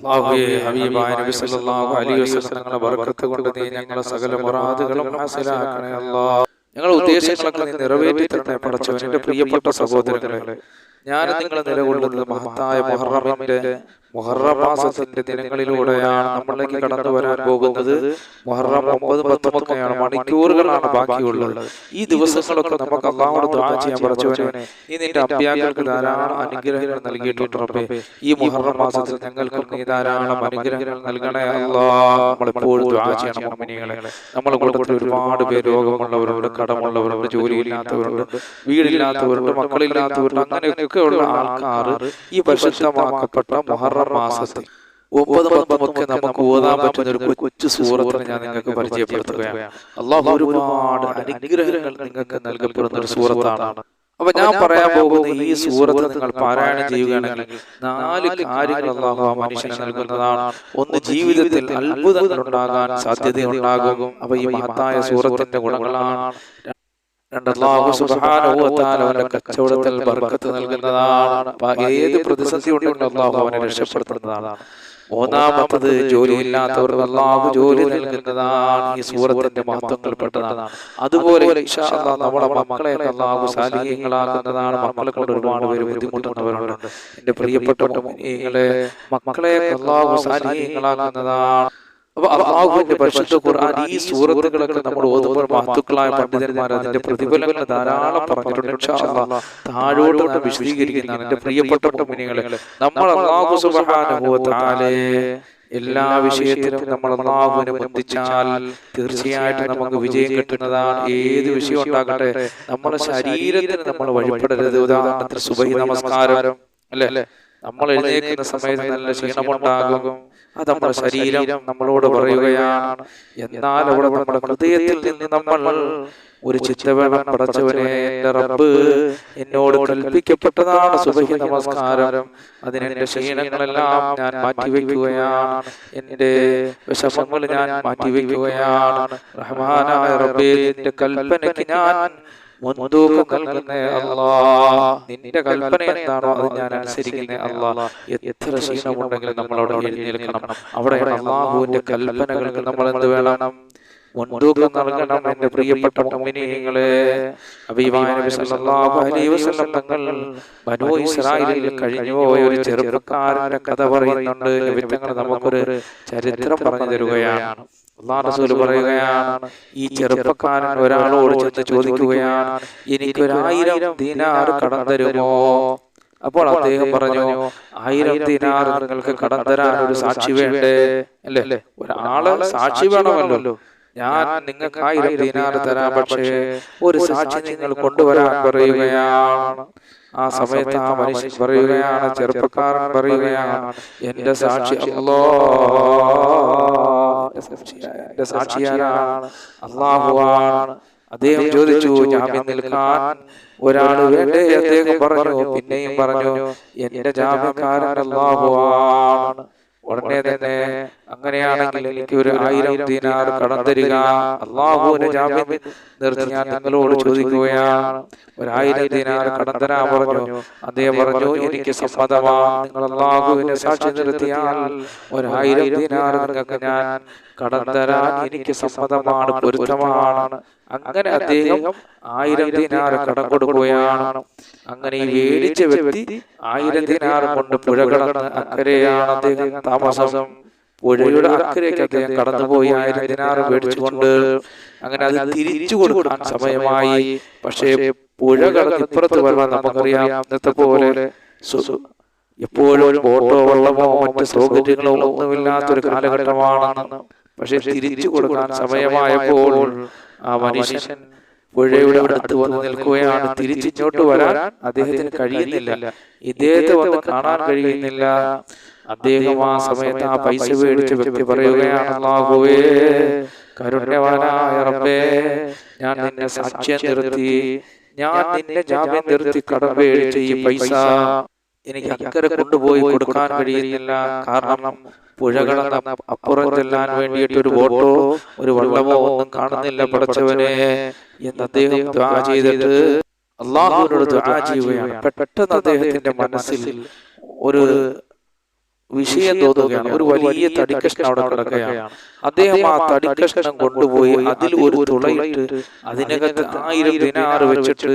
ഹബീബായ നബി സല്ലല്ലാഹു അലൈഹി വസല്ലം തങ്ങളുടെ ബർക്കത്ത് കൊണ്ട് നീ ഞങ്ങളെ സകല മുറാദുകളും ഹാസിലാക്കണേ അല്ലാഹ് ഞങ്ങളുടെ ഉദ്ദേശങ്ങളൊക്കെ നീ നിറവേറ്റി തരണേ പടച്ചവൻ പ്രിയപ്പെട്ട സഹോദരങ്ങളെ ഞാൻ നിങ്ങളെ നിലകൊള്ളുന്നത് മഹത്തായ മുഹറമിന്റെ മുഹറം മാസത്തിന്റെ ദിനങ്ങളിലൂടെയാണ് നമ്മളിലേക്ക് കടന്നു വരാൻ പോകുന്നത്. മുഹറം ഒമ്പത് പത്തുമൊക്കെയാണ് മണിക്കൂറുകളാണ് ബാക്കിയുള്ളത്. ഈ ദിവസങ്ങളൊക്കെ നമുക്ക് അള്ളാഹോട് ദുആ ചെയ്യാൻ പടച്ചവനെ നീ നിന്റെ അഭ്യാക്കൾക്ക് ധാരാളം അനുഗ്രഹങ്ങൾ നൽകിയിട്ടുണ്ട് റബ്ബേ. ഈ മുഹറം മാസത്തിൽ ഞങ്ങൾക്ക് നീ ധാരാളം അനുഗ്രഹങ്ങൾ നൽകണേ അല്ലാ നമ്മളെപ്പോഴും ദുആ ചെയ്യണം മുഅ്മിനീങ്ങളെ. നമ്മൾ കൂട്ടത്തിൽ ഒരുപാട് പേര് രോഗമുള്ളവരുണ്ട് കടമുള്ളവരുണ്ട് ജോലിയില്ലാത്തവരുണ്ട് വീടില്ലാത്തവരുണ്ട് മക്കളില്ലാത്തവരുണ്ട് അങ്ങനെയൊക്കെയുള്ള ആൾക്കാർ ഈ പരിശുദ്ധമാക്കപ്പെട്ട മുഹറം മാസത്തിൽ. ഒമ്പത് നമുക്ക് ഓതാൻ പറ്റുന്ന ഒരു കൊച്ചു സൂറത്തിനെ ഞാൻ നിങ്ങൾക്ക് പരിചയപ്പെടുത്തുകയാണ്. അള്ളാഹു ഒരുപാട് അനുഗ്രഹങ്ങൾ നിങ്ങൾക്ക് നൽകപ്പെടുന്ന ഒരു സൂറത്താണ്. അപ്പൊ ഞാൻ പറയാൻ പോകുന്ന ഈ സൂറത്ത് നിങ്ങൾ പാരായണം ചെയ്യുകയാണെങ്കിൽ നാല് കാര്യങ്ങൾ അള്ളാഹു ആ മനുഷ്യന് നൽകുന്നതാണ്. ഒന്ന് ജീവിതത്തിൽ അത്ഭുതങ്ങൾ ഉണ്ടാകാൻ സാധ്യതയുണ്ടാകും. അപ്പൊ ഈ മഹത്തായ സൂറത്തിന്റെ ഗുണങ്ങളാണ്. കച്ചവടത്തിൽ ബർക്കത്ത് നൽകുന്നതാണ്. ഏത് പ്രതിസന്ധി ഉണ്ടെങ്കിലും അള്ളാഹു അവനെ രക്ഷപ്പെടുത്തുന്നതാണ്. മൂന്നാമത്തത് ജോലിയില്ലാത്തവർക്ക് അള്ളാഹു ജോലി നൽകുന്നതാണ്. ഈ സൂറത്തിന്റെ മഹത്വങ്ങൾപ്പെട്ടതാണ് അതുപോലെ ഇൻഷാ അല്ലാഹ് നമ്മുടെ മക്കളെ അള്ളാഹു സാലിഹ്യങ്ങളാക്കുന്നതാണ്. മക്കളെ കൊണ്ട് ഒരുപാട് പേര് ബുദ്ധിമുട്ടുന്നവരുണ്ട്. എന്റെ പ്രിയപ്പെട്ട മുഅ്മിനീങ്ങളെ മക്കളെ അള്ളാഹു സാലിഹ്യങ്ങളാക്കുന്നതാണ്. അപ്പൊ അള്ളാഹുവിന്റെ പരിശുദ്ധ ഖുർആൻ ഈ സൂറത്തുകളൊക്കെ നമ്മൾ ഓതുമ്പോൾ മഹത്തുക്കളായ പണ്ഡിതന്മാർ അതിന്റെ പ്രതിഫലങ്ങൾ ധാരാളം പറഞ്ഞിട്ടുണ്ട്. താഴോട്ട് വിശദീകരിക്കുന്നതാണ് എന്റെ പ്രിയപ്പെട്ട മുഅ്മിനീങ്ങളെ നമ്മൾ അള്ളാഹു തആലയെ എല്ലാ വിഷയത്തിലും നമ്മൾ അള്ളാഹുവിനെ ബന്ധിച്ചാൽ തീർച്ചയായിട്ടും നമുക്ക് വിജയം കിട്ടുന്നതാണ്. ഏത് വിഷയം ഉണ്ടാകട്ടെ? നമ്മുടെ ശരീരത്തിന് നമ്മൾ വഴിപ്പെടരുത് ഉദാഹരണത്തിന് സുബഹി നമസ്കാരം. അല്ലെ അല്ലെ? നമ്മൾ എഴുന്നേക്കുന്ന സമയത്ത് നല്ല ക്ഷീണമുണ്ടാകും. അത് നമ്മുടെ ശരീരം നമ്മളോട് പറയുകയാണ്. എന്നാൽ അവിടെ നമ്മുടെ ഹൃദയത്തിൽ നിന്ന് നമ്മൾ ഒരു ചിത്തവേണം പടച്ചവനെ എന്റെ റബ്ബ് എന്നോട് കൽപ്പിക്കപ്പെട്ടതാണ് സുബഹി നമസ്കാരം. അതിനെന്റെ ക്ഷീണങ്ങളെല്ലാം ഞാൻ മാറ്റിവെക്കുകയാണ് എന്റെ വിഷമങ്ങൾ ഞാൻ മാറ്റിവെക്കുകയാണ് റഹ്മാനായ റബ്ബേ എന്റെ കൽപ്പനയ്ക്ക് ഞാൻ മുൻതൂക്കം നൽകുന്നേ അല്ലാ നിന്റെ കൽപ്പന എന്താണോ അത് ഞാൻ അനുസരിക്കുന്ന അല്ലാ എത്ര ക്ഷീണമുണ്ടെങ്കിലും നമ്മൾ അവിടെ എഴുന്നേൽക്കണം. അവിടെ അള്ളാഹുവിന്റെ കൽപ്പനകൾക്ക് നമ്മൾ എന്ത് വേണം? മുൻതൂക്കം നൽകണം എന്റെ പ്രിയപ്പെട്ട തങ്ങൾ ബനൂ ഇസ്രായേലിൽ കഴിഞ്ഞുപോയ ഒരു ചെറുപ്പക്കാരന്റെ കഥ പറയുന്നുണ്ട്. നമുക്കൊരു ചരിത്രം പറഞ്ഞു തരുകയാണ്. റസൂൽ പറയുകയാണ് ഈ ചെറുപ്പക്കാരൻ ഒരാളോട് ചെന്ന് ചോദിക്കുകയാണ് എനിക്കൊരായിരം ദിനാർ കടം തരുമോ? അപ്പോൾ അദ്ദേഹം പറഞ്ഞു ആയിരം ദിനാർ നിങ്ങൾക്ക് കടം തരാൻ ഒരു സാക്ഷി വേണ്ടേ? അല്ലേ? ഒരാൾ സാക്ഷി വേണമല്ലോ ഞാൻ നിങ്ങൾക്ക് ആയിരം ദിനാർ തരാം പക്ഷേ ഒരു സാക്ഷി നിങ്ങൾ കൊണ്ടുവരാൻ പറയുകയാണ്. ആ സമയത്ത് ആ മനുഷ്യൻ പറയുകയാണ് ചെറുപ്പക്കാരൻ പറയുകയാണ് എന്റെ സാക്ഷി അല്ലോ എന്റെ സാക്ഷിയാരാണ് അള്ളാഹുവാണ്. അദ്ദേഹം ചോദിച്ചു ജാമ്യം നിൽക്കാൻ ഒരാൾ വേണ്ടേ? അദ്ദേഹം പറഞ്ഞു. പിന്നെയും പറഞ്ഞു എന്റെ ജാമ്യക്കാരൻ അള്ളാഹുവാണ്. ഉടനെ തന്നെ അങ്ങനെയാണെങ്കിൽ എനിക്ക് ഒരു ആയിരം ദിനാർ കടം തരിക അള്ളാഹുവിന്റെ ജാമ്യം നിർത്തി ഞാൻ നിങ്ങളോട് ചോദിക്കുകയാണ്. ഒരു ഒരായിരം ദിനാർ കടം തരാൻ പറഞ്ഞു. അദ്ദേഹം പറഞ്ഞു എനിക്ക് സമ്മതമാ നിങ്ങൾ അള്ളാഹുവിനെ സാക്ഷി നിർത്തിയാൽ ഒരായിരം ദിനാർ നിങ്ങൾക്ക് ഞാൻ കടം തരാൻ എനിക്ക് സമ്മതമാണ് പൊരുത്തമാണ്. അങ്ങനെ അദ്ദേഹം ആയിരം ദിനാർ കടം കൊടുക്കുകയാണ്. അങ്ങനെ ഈ വേടിച്ച വ്യക്തി ആയിരം ദിനാർ കൊണ്ട് പുഴ കടന്ന് അക്കരെയാണ് അദ്ദേഹം താമസം. പുഴയുടെ അക്കരയ്ക്ക് അദ്ദേഹം കടന്നുപോയി ആയിരം ദിനാർ മേടിച്ചുകൊണ്ട് അങ്ങനെ അത് തിരിച്ചു കൊടുക്കാൻ സമയമായി. പക്ഷേ പുഴ കടന്ന് ഇപ്പുറത്ത് വരാൻ നമുക്കറിയാം ഇന്നത്തെ പോലെ എപ്പോഴും ബോട്ടോ വെള്ളമോ മറ്റ് സൗകര്യങ്ങളോ ഒന്നുമില്ലാത്തൊരു കാലഘട്ടമാണെന്ന് പക്ഷെ തിരിച്ചു കൊടുക്കാൻ സമയമായപ്പോൾ ആ മനുഷ്യൻ പുഴയുടെ അടുത്ത് വന്ന് നിൽക്കുകയാണ്. തിരിച്ചിങ്ങോട്ട് വരാൻ അദ്ദേഹത്തിന് കഴിയുന്നില്ല. ഇദ്ദേഹത്തെ വന്ന് കാണാൻ കഴിയുന്നില്ല. അദ്ദേഹം ആ സമയത്ത് ആ പൈസ മേടിച്ച വ്യക്തി പറയുകയാണ് കരുണ്യവാനായ റബ്ബേ ഞാൻ നിന്നെ സാക്ഷ്യം നിർത്തി ഞാൻ നിന്നെ ജാമ്യം നിർത്തി കടം മേടിച്ച ഈ പൈസ എനിക്ക് അക്കരെ കൊണ്ടുപോയി കൊടുക്കാൻ കഴിയുന്നില്ല. കാരണം പുഴ കടന്ന് അപ്പുറം ചെല്ലാൻ വേണ്ടിയിട്ട് ഒരു ബോട്ടോ ഒരു വള്ളമോ ഒന്നും കാണുന്നില്ല പടച്ചവനെ എന്ന് അദ്ദേഹം ദ്വാ ചെയ്തിട്ട് അള്ളാഹുവിനോട് ദ്വാ ചെയ്യുകയാണ്. പെട്ടെന്ന് അദ്ദേഹത്തിന്റെ മനസ്സിൽ ഒരു വിഷയം തോന്നുകയാണ്. ഒരു വലിയ തടിക്കഷ്ണം അവിടെ കിടക്കുകയാണ്. അദ്ദേഹം ആ തടിക്കഷ്ണം കൊണ്ടുപോയി അതിൽ ഒരു തുളയിട്ട് അതിനകത്ത് ആയിരം ദിനാറ് വെച്ചിട്ട്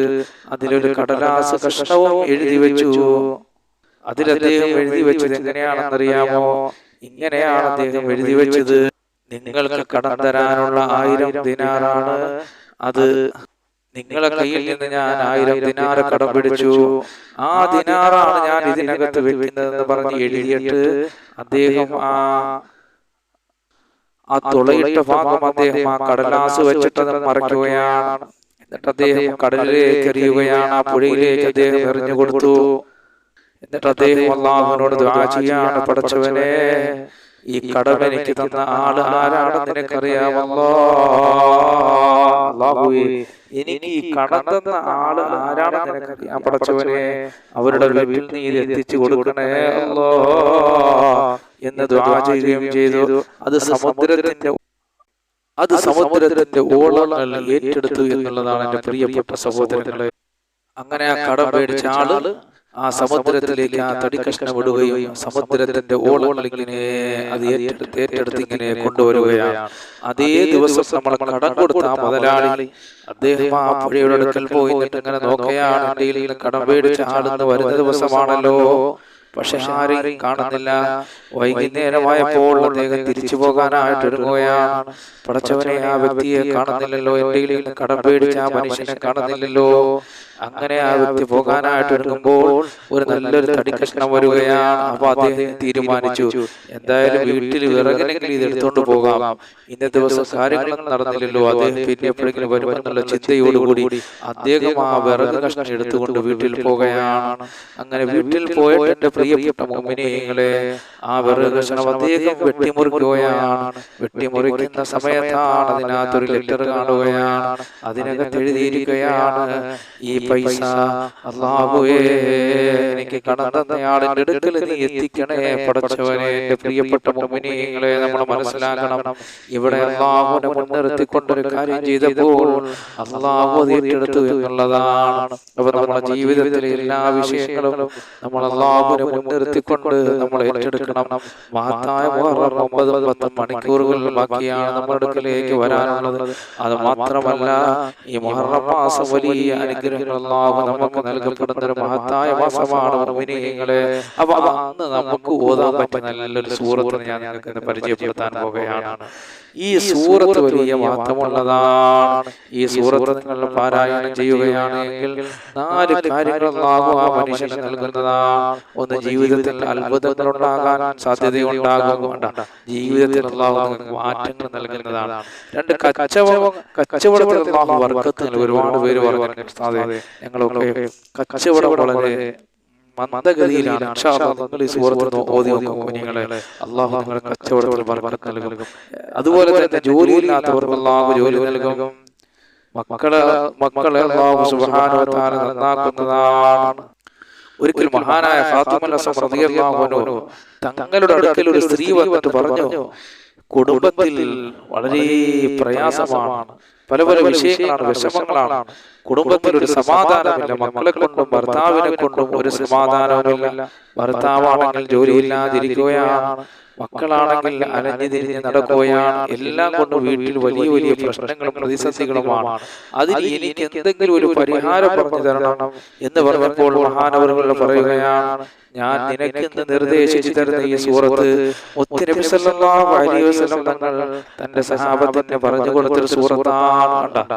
അതിലൊരു കടലാസ കഷ്ണവും എഴുതി വെച്ചു. അതിൽ അദ്ദേഹം എഴുതി വെച്ചത് എങ്ങനെയാണെന്നറിയാമോ? ഇങ്ങനെയാണ് അദ്ദേഹം എഴുതി വെച്ചത്. നിങ്ങൾക്ക് കടം തരാനുള്ള ആയിരം ദിനാറാണ്. അത് നിങ്ങളെ കയ്യിൽ നിന്ന് ഞാൻ ആയിരം ദിനാറ് കടം പിടിച്ചു. ആ ദിനാറാണ് ഞാൻ ഇതിനകത്ത് വെക്കുന്നതെന്ന് പറഞ്ഞ് എഴുതിയിട്ട് അദ്ദേഹം ആ ആ തുളയിട്ട ഭാഗം അദ്ദേഹം ആ കടലാസ് വെച്ചിട്ട് മറയ്ക്കുകയാണ് എന്നിട്ട് അദ്ദേഹം കടലിലേക്ക് എറിയുകയാണ്. ആ പുഴയിലേക്ക് അദ്ദേഹം എറിഞ്ഞു കൊടുത്തു. എന്നിട്ട് അദ്ദേഹം അള്ളാഹുവിനോട് ദുആ ചെയ്യാണ് പടച്ചവനെ ഈ കടം എനിക്ക് തന്ന ആൾ ആരാണെന്ന് നിനക്കറിയാമല്ലോ. എനിക്ക് ഈ കടം തന്ന ആൾ ആരാണെന്ന് നിനക്കറിയാം. പടച്ചവനെ അവരുടെ വീട്ടിൽ നീ ഇത് എത്തിച്ചു കൊടുക്കണേ അല്ലോ. എന്ന് ചെയ്യുകയും ചെയ്തു. അത് സമുദ്രത്തിന്റെ അത് സമുദ്രത്തിന്റെ ഓളങ്ങൾ ഏറ്റെടുത്തു എന്നുള്ളതാണ് എന്റെ പ്രിയപ്പെട്ട സഹോദരങ്ങളെ. അങ്ങനെ ആ കടം പേടിച്ച ആൾ ആ സമുദ്രത്തിലേക്ക് ആ തടിക്കഷ്ണം വിടുകയും സമുദ്രത്തിന്റെ ഓളങ്ങൾ അത് ഏറ്റെടുത്ത് ഏറ്റെടുത്ത് ഇങ്ങനെ കൊണ്ടുവരികയാണ്. അതേ ദിവസം നമ്മൾ കടം കൊടുത്ത ആ മുതലാളി അദ്ദേഹം ആ പുഴയുടെ അടുക്കൽ പോയിട്ട് ഇങ്ങനെ നോക്കുകയാണ്. കടം പേടിച്ച ആളെന്ന് വരുന്ന ദിവസമാണല്ലോ. പക്ഷെ ആരെയും കാണുന്നില്ല. വൈകുന്നേരമായപ്പോൾ അദ്ദേഹം തിരിച്ചു പോകാനായിട്ട് ഒരുങ്ങുകയാണ്. പടച്ചവനെ ആ വ്യക്തിയെ കാണുന്നില്ലല്ലോ. എന്തെങ്കിലും കയ്യിൽ കടം പേടിച്ച ആ മനുഷ്യനെ കാണുന്നില്ലല്ലോ. അങ്ങനെ ആ വ്യക്തി പോകാനായിട്ട് ഒരുങ്ങുമ്പോൾ ഒരു നല്ലൊരു തടിക്കഷ്ണം വരികയാണ്. അപ്പൊ അദ്ദേഹം തീരുമാനിച്ചു? എന്തായാലും വീട്ടിൽ വിറകിലെങ്കിൽ ഇത് എടുത്തോണ്ട് പോകാം. ഇന്നത്തെ ദിവസം കാര്യങ്ങളൊന്നും നടന്നില്ലല്ലോ. അദ്ദേഹം പിന്നെ എപ്പോഴെങ്കിലും വരുമെന്നുള്ള ചിന്തയോടുകൂടി അദ്ദേഹം ആ വിറക് കഷ്ണം എടുത്തുകൊണ്ട് വീട്ടിൽ പോകുകയാണ് അങ്ങനെ വീട്ടിൽ പോയിട്ട് പ്രിയപ്പെട്ട മോമിനിയങ്ങളെ ആ വിറക് അദ്ദേഹം വെട്ടിമുറിക്കുകയാണ്. വെട്ടിമുറിക്കുന്ന സമയത്താണ് അതിനകത്തൊരു ലെറ്റർ കാണുകയാണ്. അതിനകത്ത് എഴുതിയിരിക്കുകയാണ് ഈ പൈസ അള്ളാഹുവേ എനിക്ക് കടന്നയാളിന്റെ അടുക്കൽ നീ എത്തിക്കണേ പടച്ചവനെ എന്റെ പ്രിയപ്പെട്ട മോമിനിയങ്ങളെ നമ്മൾ മനസ്സിലാക്കണം. ഇവിടെ അള്ളാഹുവിനെ മുൻനിർത്തിക്കൊണ്ടൊരു കാര്യം ചെയ്തപ്പോൾ അള്ളാഹു ഏറ്റെടുത്തു എന്നുള്ളതാണ്. അപ്പൊ നമ്മുടെ ജീവിതത്തിലെ എല്ലാ വിഷയങ്ങളും നമ്മൾ അള്ളാഹുവിനെ മുൻനിർത്തിക്കൊണ്ട് നമ്മൾ ഏറ്റെടുക്കണം. മഹത്തായ ഒമ്പതും പത്തും മണിക്കൂറുകൾ ബാക്കിയാണ് നമ്മുടെ അടുക്കലേക്ക് വരാനുള്ളത്. അത് മാത്രമല്ല ഈ മുഹറം മാസം വലിയ അനുഗ്രഹങ്ങൾ അള്ളാഹു നമുക്ക് നൽകപ്പെടുന്ന ഒരു മഹത്തായ മാസമാണ് മുഅ്മിനീങ്ങളെ അപ്പൊ അന്ന് നമുക്ക് ഓതാൻ പറ്റുന്ന നല്ലൊരു സൂറത്ത് ഞാൻ നിങ്ങൾക്ക് പരിചയപ്പെടുത്താൻ പോകുകയാണ് ഈ സൂറത്ത് വലിയ മഹത്വമുള്ളതാണ്. ഈ സൂറത്ത് നിങ്ങൾ പാരായണം ചെയ്യുകയാണെങ്കിൽ നാല് കാര്യങ്ങൾ അല്ലാഹു ആ മനുഷ്യന് നൽകുന്നതാണ്. ഒന്ന് ജീവിതത്തിൽ അത്ഭുതങ്ങൾ ഉണ്ടാകാൻ സാധ്യതയുണ്ടാകും ജീവിതത്തിൽ അള്ളാഹു മാറ്റങ്ങൾ നൽകുന്നതാണ്. രണ്ട് കച്ചവടം കച്ചവടത്തിൽ അള്ളാഹു ഒരുപാട് പേര് പറഞ്ഞു ഞങ്ങളൊക്കെ കച്ചവടം വളരെ മന്ദഗതിയിലാണ്. ഇൻഷാ അല്ലാഹ് നിങ്ങൾ ഈ സൂറത്ത് ഓതി നോക്കും കുഞ്ഞുങ്ങളെ അള്ളാഹു നിങ്ങളെ കച്ചവടത്തിൽ നൽകും. അതുപോലെ തന്നെ ജോലിയില്ലാത്തവർക്ക് അള്ളാഹു ജോലി നൽകും. മക്കളെ മക്കളെ അള്ളാഹു നന്നാക്കുന്നതാണ്. ഒരിക്കൽ മഹാനായ ഫാത്തിമ തങ്ങളുടെ അടുക്കൽ ഒരു സ്ത്രീ വന്നിട്ട് പറഞ്ഞു കുടുംബത്തിൽ വളരെ പ്രയാസമാണ് പല പല വിഷയങ്ങളാണ് വിഷമങ്ങളാണ്. കുടുംബത്തിൽ ഒരു സമാധാനമില്ല മക്കളെ കൊണ്ടും ഭർത്താവിനെ കൊണ്ടും ഒരു സമാധാനവുമില്ല. ഭർത്താവാണെങ്കിൽ ജോലിയില്ലാതിരിക്കുകയാണ്. മക്കളാണെങ്കിൽ അലഞ്ഞു തിരിഞ്ഞ് നടക്കുകയാണ്. എല്ലാം കൊണ്ടും വീട്ടിൽ വലിയ വലിയ പ്രശ്നങ്ങളും പ്രതിസന്ധികളുമാണ്. അതിൽ എനിക്ക് എന്തെങ്കിലും ഒരു പരിഹാരം പറഞ്ഞു തരണം എന്ന് പറഞ്ഞപ്പോൾ മഹാനവറുകൾ പറയുകയാണ് ഞാൻ നിനക്ക് ഇന്ന് നിർദ്ദേശിച്ചു തരുന്ന ഈ സൂറത്ത് തങ്ങൾ തന്റെ സഹാബത്തിന് പറഞ്ഞു കൊടുത്തൊരു സൂറത്താണ് കണ്ട.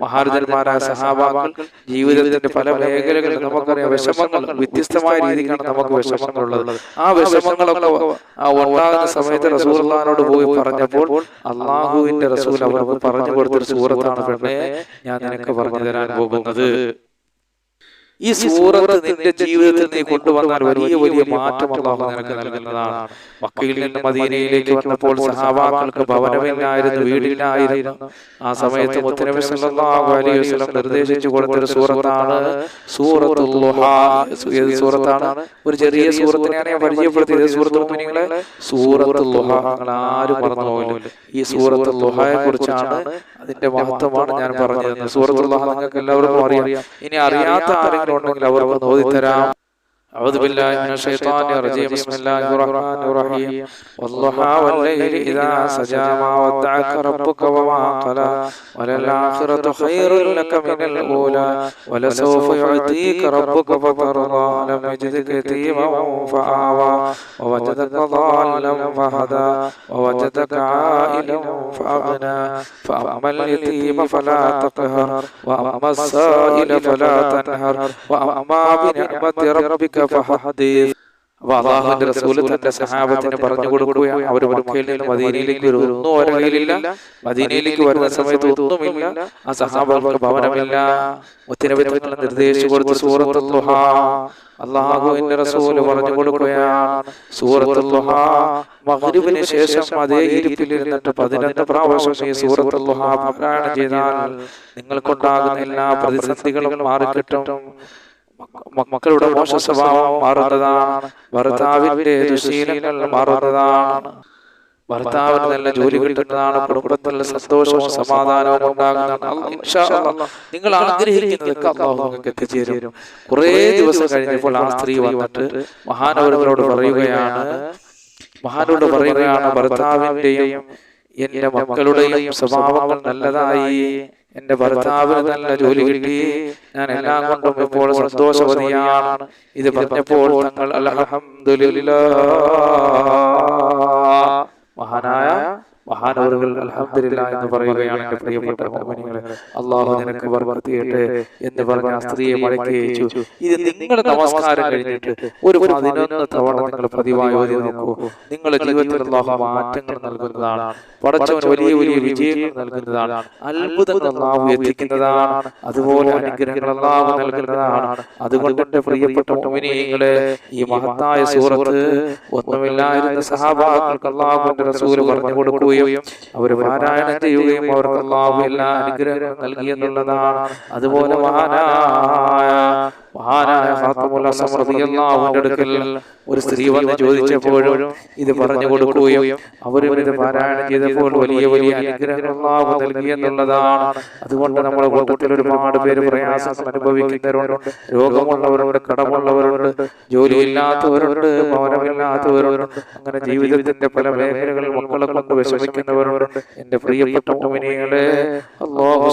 മഹാരഥന്മാരായ സഹാബാക്കൾ ജീവിതത്തിന്റെ പല മേഖലകളിൽ നമുക്കറിയാം വിഷമങ്ങൾ വ്യത്യസ്തമായ രീതിക്കാണ് നമുക്ക് വിഷമങ്ങളുള്ളത് ആ വിഷമങ്ങളൊക്കെ ആ ഉണ്ടാകുന്ന സമയത്ത് റസൂർലാനോട് പോയി പറഞ്ഞപ്പോൾ അള്ളാഹുവിന്റെ റസൂൽ അവർക്ക് പറഞ്ഞു കൊടുത്തൊരു സൂറത്താണ് പെണ്ണെ ഞാൻ നിനക്ക് പറഞ്ഞു തരാൻ പോകുന്നത്. ഈ സൂറത്ത് നിന്റെ ജീവിതത്തിൽ നീ കൊണ്ടുവന്നാൽ വലിയ വലിയ മാറ്റം അള്ളാഹു നിനക്ക് നൽകുന്നതാണ്. മക്കയിൽ നിന്ന് മദീനയിലേക്ക് വന്നപ്പോൾ സഹാബാക്കൾക്ക് ഭവനമില്ലായിരുന്നു വീടില്ലായിരുന്നു. ആ സമയത്ത് മുത്തനബി സല്ലല്ലാഹു അലൈഹി വസല്ലം നിർദ്ദേശിച്ചു കൊടുത്തൊരു സൂറത്താണ് സൂറത്തുൽ ഏത് സൂറത്താണ്? ഒരു ചെറിയ സൂറത്തിനെയാണ് ഞാൻ പരിചയപ്പെടുത്തിയത് സൂറത്ത് മുഅ്മിനീങ്ങളെ സൂറത്തുൽ നിങ്ങൾ ആരും മറന്നു പോകില്ല ഈ സൂറത്തുൽ ളുഹായെ കുറിച്ചാണ് അതിന്റെ മഹത്വമാണ് ഞാൻ പറഞ്ഞത്. സൂറത്തുൽ ളുഹാ നിങ്ങൾക്ക് എല്ലാവർക്കും അറിയാം ഇനി അറിയാത്ത ആരെങ്കിലും ഉണ്ടെങ്കിൽ അവർക്ക് ഓതിത്തരാം أعوذ بالله من الشيطان الرجيم. بسم الله الرحمن الرحيم. والضحى والليل إذا سجى ما ودعك ربك وما قلى. وللآخرة خير لك من الأولى. ولسوف يعطيك ربك فترضى. لم يجدك يتيما فآوى. ووجدك ضالا فهدى. ووجدك عائلا فأغنى. فأما اليتيم فلا تقهر. وأما السائل فلا تنهر. وأما بنعمة ربك അപ്പൊ പറഞ്ഞു അവർ മദീനയിലേക്ക് ഒരു മദീനയിലേക്ക് വരുന്ന ആ പറഞ്ഞു കൊടുക്കുകയാണ്. ശേഷം അതേ ഇരിപ്പിൽ ഇരുന്നിട്ട് പതിനൊന്ന് പ്രാവശ്യം ഈ സൂറത്തുല്ലുഹ പാരായണം ചെയ്താൽ നിങ്ങൾക്കുണ്ടാകുന്ന എല്ലാ പ്രതിസന്ധികളും മാറിക്കിട്ടും. മക്കളുടെ മോശ സ്വഭാവം മാറുന്നതാണ്. ഭർത്താവിന്റെ ദുശീലങ്ങൾ മാറുന്നതാണ്. ഭർത്താവിന് നല്ല ജോലി കിട്ടുന്നതാണ്. കുടുംബത്തിൽ സന്തോഷവും സമാധാനവും ഉണ്ടാകുന്നതാണ്. നിങ്ങൾ ആഗ്രഹിക്കുന്നതൊക്കെ അള്ളാഹു നിങ്ങൾക്ക് എത്തിച്ചേരും. കുറേ ദിവസം കഴിഞ്ഞപ്പോൾ ആ സ്ത്രീ വന്നിട്ട് മഹാനവരങ്ങളോട് പറയുകയാണ്. മഹാനോട് പറയുകയാണ് ഭർത്താവിന്റെയും എന്റെ മക്കളുടെയും സ്വഭാവങ്ങൾ നല്ലതായി. എന്റെ ഭർത്താവിന് നല്ല ജോലി കിട്ടി. ഞാൻ എല്ലാം കൊണ്ടും ഇപ്പോൾ സന്തോഷവതിയാണ്. ഇത് പറഞ്ഞപ്പോൾ തങ്ങൾ മഹാനായ മഹാനവറുകൾ അലഹമില്ല എന്ന് പറയുകയാണ് എന്റെ പ്രിയപ്പെട്ട മോമിനികളെ അള്ളാഹു നിനക്ക് വർത്തിയട്ടെ എന്ന് പറഞ്ഞ ആ സ്ത്രീയെ മടക്കി അയച്ചു. ഇത് നിങ്ങളുടെ നമസ്കാരം കഴിഞ്ഞിട്ട് ഒരു പതിനൊന്ന് തവണ നിങ്ങൾ പതിവായി ഓതി നോക്കൂ. നിങ്ങളുടെ ജീവിതത്തിൽ അള്ളാഹു മാറ്റങ്ങൾ നൽകുന്നതാണ്. പടച്ചവൻ വലിയ വലിയ വിജയങ്ങൾ നൽകുന്നതാണ്. അത്ഭുതങ്ങൾ അള്ളാഹു എത്തിക്കുന്നതാണ്. അതുപോലെ അനുഗ്രഹങ്ങൾ അള്ളാഹു നൽകുന്നതാണ്. അതുകൊണ്ട് പ്രിയപ്പെട്ട മോമിനികളെ ഈ മഹത്തായ സൂറത്ത് ഒന്നുമില്ലായിരുന്ന സഹാബാക്കൾക്ക് അള്ളാഹുവിന്റെ റസൂൽ പറഞ്ഞു കൊടുക്കുകയും അവർ പാരായണം ചെയ്യുകയും അവർക്ക് അനുഗ്രഹം എല്ലാ അനുഗ്രഹങ്ങളും നൽകി എന്നുള്ളതാണ് അതുപോലെ മഹാനായ മഹാനായ റളിയല്ലാഹുവിന്റെ അടുക്കൽ ഒരു സ്ത്രീ വന്ന് ചോദിച്ചപ്പോഴും ഇത് പറഞ്ഞു കൊടുക്കുകയും അവരും ഇത് പാരായണം ചെയ്തപ്പോൾ വലിയ വലിയ അനുഗ്രഹങ്ങൾ അള്ളാഹു നൽകി എന്നുള്ളതാണ് അതുകൊണ്ട് നമ്മുടെ കൂട്ടത്തിൽ ഒരുപാട് പേര് പ്രയാസങ്ങൾ അനുഭവിക്കുന്നവരുണ്ട്. രോഗമുള്ളവരുണ്ട് കടമുള്ളവരുണ്ട് ജോലിയില്ലാത്തവരുണ്ട് ഭവനമില്ലാത്തവരുണ്ട് അങ്ങനെ ജീവിതത്തിന്റെ പല മേഖലകളിൽ മക്കളെ കൊണ്ട് വിഷമിക്കുന്നവരുണ്ട്. എന്റെ പ്രിയപ്പെട്ട മുമിനികളെ അള്ളാഹു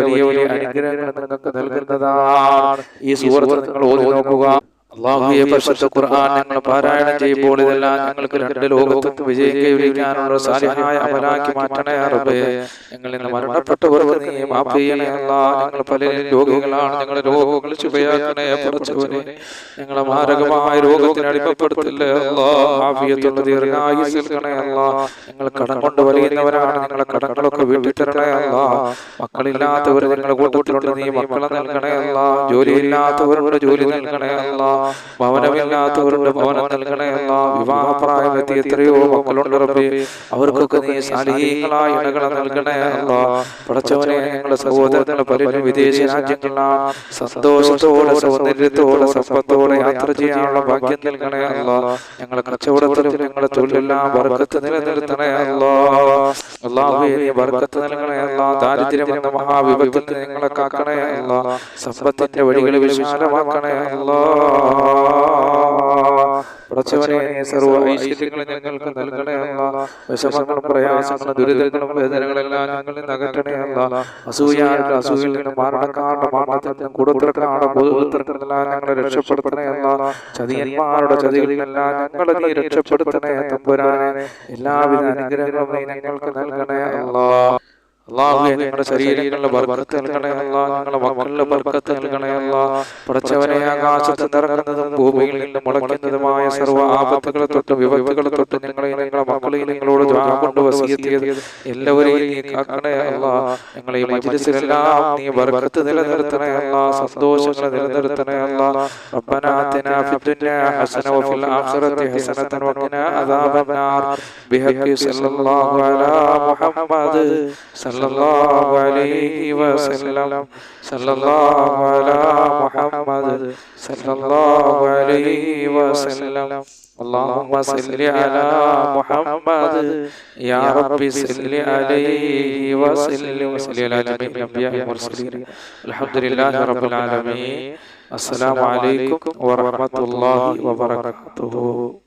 വലിയ വലിയ അനുഗ്രഹങ്ങൾ നിങ്ങൾക്ക് നൽകുന്നതാണ്. ഈ സൂറത്ത് നിങ്ങൾ ഓതി നോക്കുക. അള്ളാഹുയെ പരിശുദ്ധ ഖുർആൻ ഞങ്ങൾ പാരായണം ചെയ്യുമ്പോൾ ഇതെല്ലാം ഞങ്ങൾക്ക് രണ്ട് ലോകത്തും വിജയം കൈവരിക്കാനുള്ള സാലിഹായ അമലാക്കി മാറ്റണേ അറബേ ഞങ്ങൾ ഇന്ന് മരണപ്പെട്ടവർക്ക് നീ മാപ്പ് ചെയ്യണേ അല്ലാ. ഞങ്ങൾ പല രോഗികളാണ്. ഞങ്ങൾ രോഗങ്ങൾ ചുവയാക്കണേ പടച്ചവനെ ഞങ്ങളെ മാരകമായ രോഗത്തിന് അടിമപ്പെടുത്തില്ലേ. അല്ലാ ആഫിയത്തുള്ള ദീർഘായുസ് നൽകണേ അല്ലാ ഞങ്ങൾ കടം കൊണ്ട് വലിയുന്നവരാണ്. ഞങ്ങളെ കടങ്ങളൊക്കെ വീട്ടിത്തരണേ അല്ലാ മക്കളില്ലാത്തവർ ഞങ്ങളുടെ കൂട്ടത്തിലുണ്ട്. നീ മക്കളെ നൽകണേ അല്ലാ ജോലിയില്ലാത്തവരുടെ ജോലി നൽകണേ അല്ലാ ഭവനമില്ലാത്തവരുടെ ഭവനം നൽകണേ വിവാഹപ്രായമെത്തി എത്രയോ മക്കളുണ്ട് റബ്ബേ. അവർക്കൊക്കെ നീ സാലിഹീങ്ങളായ ഇണകളെ നൽകണേ ഞങ്ങളുടെ സഹോദരങ്ങളെ പലരും വിദേശ രാജ്യങ്ങളിലാണ് സന്തോഷത്തോടെ സൗന്ദര്യത്തോടെ സമ്പത്തോടെ യാത്ര ചെയ്യാനുള്ള ഭാഗ്യം നൽകണേ അല്ലാ. ഞങ്ങളെ കച്ചവടത്തിലും ഞങ്ങളുടെ തൊഴിലെല്ലാം വർക്കത്ത് നിലനിർത്തണേ അല്ലാ. അള്ളാഹുവേ നീ നൽകണേ അല്ലാ. ദാരിദ്ര്യം എന്ന മഹാവിപത്തിൽ ഞങ്ങളെ കാക്കണേ അല്ലാ. സമ്പത്തിന്റെ വഴികൾ വിശാലമാക്കണേ അല്ലാ. പടച്ചവനെ സർവ ഐശ്വര്യങ്ങളും ഞങ്ങൾക്ക് നൽകണേ അല്ല. വിഷമങ്ങളും പ്രയാസങ്ങളും ദുരിതങ്ങളും വേദനകളെല്ലാം ഞങ്ങളിൽ നിന്ന് അകറ്റണേ അല്ലാ. അസൂയാരുടെ അസൂയയിൽ നിന്ന് മാരണക്കാരുടെ മാരണത്തിൽ നിന്ന് ബോധത്തിറക്കെല്ലാം ഞങ്ങളെ രക്ഷപ്പെടുത്തണേ അല്ലാ. ചതിയന്മാരുടെ ചതികളിലെല്ലാം ഞങ്ങളെ നീ രക്ഷപ്പെടുത്തണേ തമ്പുരാനെ. എല്ലാവിധ അനുഗ്രഹങ്ങളും ഞങ്ങൾക്ക് നൽകണേ അല്ലാ. അള്ളാഹുവേ ഞങ്ങളുടെ ശരീരങ്ങളിലെ ബർക്കത്ത് നൽകണേ അല്ല ഞങ്ങളുടെ മക്കളിലെ ബർക്കത്ത് നൽകണേ അല്ല പടച്ചവനെ ആകാശത്ത് നിറങ്ങുന്നതും ഭൂമിയിൽ നിന്ന് മുളയ്ക്കുന്നതുമായ സർവ്വ ആപത്തുകളെ തൊട്ട് വിപത്തുകളെ തൊട്ട് ഞങ്ങളെ ഞങ്ങളുടെ മക്കളെയും നിങ്ങളോട് ദ്വാ കൊണ്ട് വസീയത്തിയത് എല്ലാവരെയും നീ കാക്കണേ അല്ല ഞങ്ങളെ ഈ മജ്ലിസിലെല്ലാം നീ ബർക്കത്ത് നിലനിർത്തണേ അല്ല സന്തോഷങ്ങൾ നിലനിർത്തണേ അല്ല ربنا آتنا في الدنيا حسنة وفي الآخرة حسنة وقنا عذاب النار بحق صلى الله على محمد صلى صلى الله عليه وسلم. صلى الله على محمد. صلى الله عليه وسلم. اللهم صل على محمد. يا ربي صل عليه وسلم. وسلم على جميع الأنبياء والمرسلين. الحمد لله رب العالمين. السلام عليكم ورحمة الله وبركاته.